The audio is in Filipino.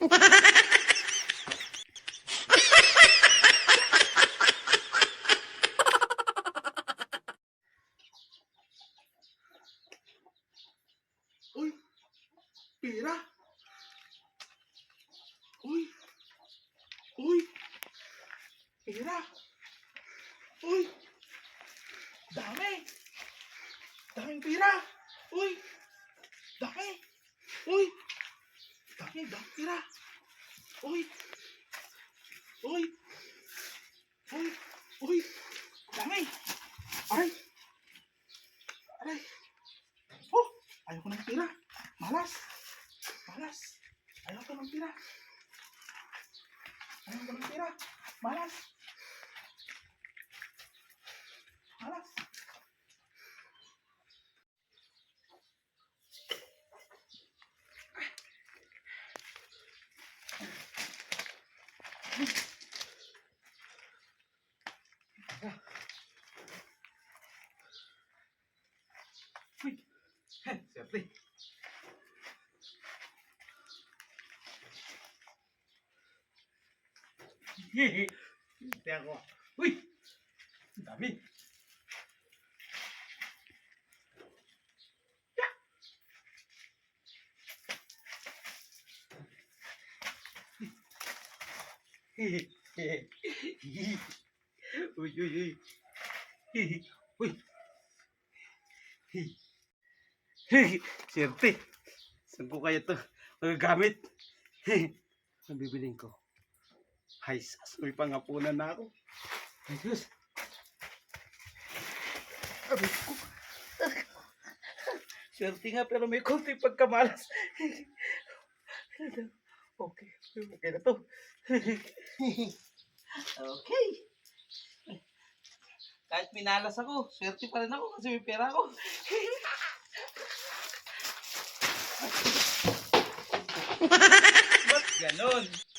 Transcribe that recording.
Uy! Pira! Uy! Uy! Pira! Uy! Dami! Daming pira! Uy! Dami! Uy! Dami, dami pira! Uy! Uy! Uy! Uy! Dami! Aray! Aray! Oh! Ayoko ng pira. Malas. Malas. Ayoko ng pira. Ayoko ng. Malas. Malas. Uy. Heh, Swerte. Hehe. Hindi ako. Uy! Ang dami. Ya! Hehe. Hehe. Uy, uy, uy. Hehe. Uy. Swerte. Saan ko kaya ito magagamit? Ang bibiling ko. Ay, sas, may pangapunan na ako. Ay, Diyos. Aray ko. Swerte nga, pero may konti pagkamalas. Okay, okay na to. Okay. Kahit minalas ako, swerte pa rin ako kasi may pera ako. Ba't ganon?